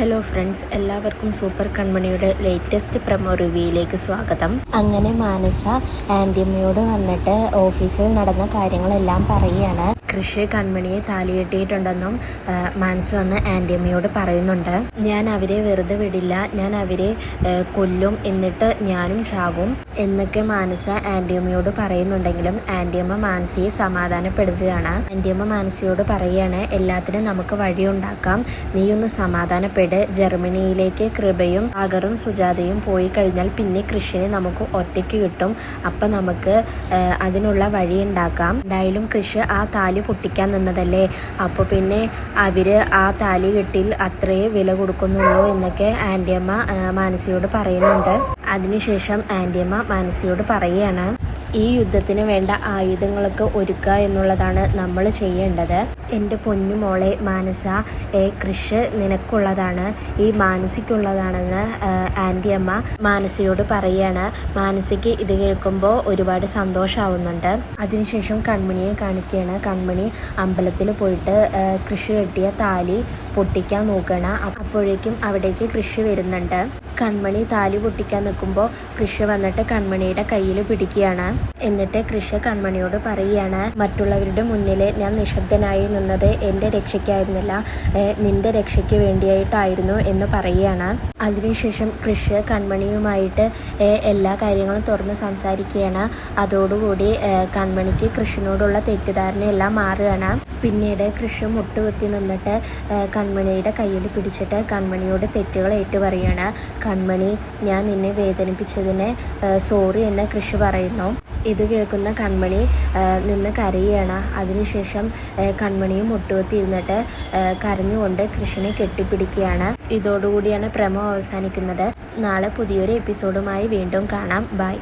Hello friends എല്ലാവർക്കും super കൺമണിയുടെ latest promo റിവ്യൂയിലേക്ക് സ്വാഗതം. അങ്ങനെ മാനസ ആന്റിയമ്മയോട് വന്നിട്ട് ഓഫീസിൽ നടന്ന കാര്യങ്ങളെല്ലാം പറയുകയാണ്. കൃഷി കൺമണിയെ താലികെട്ടിയിട്ടുണ്ടെന്നും മാനസ വന്ന് ആന്റിയമ്മയോട് പറയുന്നുണ്ട്. ഞാൻ അവരെ വെറുതെ വിടില്ല. ഞാൻ അവരെ കൊല്ലും. എന്നിട്ട് ഞാനും ചാകും എന്നൊക്കെ മാനസ ആന്റിയമ്മയോട് പറയുന്നുണ്ടെങ്കിലും ആന്റിയമ്മ മാനസിയെ സമാധാനപ്പെടുത്തുകയാണ്. ആന്റിയമ്മ മാനസിയോട് പറയുകയാണ് എല്ലാത്തിനും നമുക്ക് വഴിയുണ്ടാക്കാം നീ ഒന്ന് സമാധാനപ്പെട്. ജർമ്മനിയിലേക്ക് കൃപയും ആഗറും സുജാതയും പോയി കഴിഞ്ഞാൽ പിന്നെ കൃഷിനെ നമുക്ക് ഒറ്റയ്ക്ക് കിട്ടും. അപ്പം നമുക്ക് അതിനുള്ള വഴി ഉണ്ടാക്കാം. എന്തായാലും കൃഷി ആ താലി പൊട്ടിക്കാൻ നിന്നതല്ലേ? അപ്പോൾ പിന്നെ അവർ ആ താലി കെട്ടിൽ അത്രയേ വില കൊടുക്കുന്നുള്ളൂ എന്നൊക്കെ ആന്റിയമ്മ മാനസിയോട് പറയുന്നുണ്ട്. അതിനുശേഷം ആന്റിയമ്മ മാനസിയോട് പറയുകയാണ്. ഈ യുദ്ധത്തിന് വേണ്ട ആയുധങ്ങളൊക്കെ ഒരുക്കുക എന്നുള്ളതാണ് നമ്മൾ ചെയ്യേണ്ടത്. എന്റെ പൊന്നു മാനസ ഏ, കൃഷ് നിനക്കുള്ളതാണ്. ഈ മാനസിക്കുള്ളതാണെന്ന് ആന്റി അമ്മ മാനസയോട് പറയുകയാണ് മാനസിക്ക് ഇത് കേൾക്കുമ്പോൾ ഒരുപാട് സന്തോഷമാവുന്നുണ്ട് അതിനുശേഷം കൺമണിയെ കാണിക്കുകയാണ് കൺമണി അമ്പലത്തിൽ പോയിട്ട് കൃഷി കെട്ടിയ താലി പൊട്ടിക്കാൻ നോക്കണം. അപ്പോഴേക്കും അവിടേക്ക് കൃഷി വരുന്നുണ്ട്. കൺമണി താലി പൊട്ടിക്കാൻ നിൽക്കുമ്പോൾ കൃഷ വന്നിട്ട് കൺമണിയുടെ കയ്യിൽ പിടിക്കുകയാണ്. എന്നിട്ട് കൃഷ കൺമണിയോട് പറയുകയാണ് മറ്റുള്ളവരുടെ മുന്നിൽ ഞാൻ നിശബ്ദനായി നിന്നത് എന്റെ രക്ഷയ്ക്കായിരുന്നില്ല നിന്റെ രക്ഷയ്ക്ക് വേണ്ടിയായിട്ടായിരുന്നു എന്ന് പറയുകയാണ്. അതിനുശേഷം കൃഷ കൺമണിയുമായിട്ട് എല്ലാ കാര്യങ്ങളും തുറന്ന് സംസാരിക്കുകയാണ്. അതോടുകൂടി കൺമണിക്ക് കൃഷിനോടുള്ള തെറ്റിദ്ധാരണയെല്ലാം മാറുകയാണ്. പിന്നീട് കൃഷി മുട്ടുകുത്തി നിന്നിട്ട് കൺമണിയുടെ കയ്യിൽ പിടിച്ചിട്ട് കൺമണിയോട് തെറ്റുകൾ ഏറ്റുപറയാണ് കൺമണി ഞാൻ നിന്നെ വേദനിപ്പിച്ചതിന് സോറി എന്ന് കൃഷി പറയുന്നു. ഇത് കേൾക്കുന്ന കൺമണി നിന്ന് കരയുകയാണ്. അതിനുശേഷം കൺമണിയും മുട്ടുകുത്തിയിരുന്നിട്ട് കരഞ്ഞുകൊണ്ട് കൃഷിനെ കെട്ടിപ്പിടിക്കുകയാണ്. ഇതോടുകൂടിയാണ് പ്രമോ അവസാനിക്കുന്നത്. നാളെ പുതിയൊരു എപ്പിസോഡുമായി വീണ്ടും കാണാം. ബൈ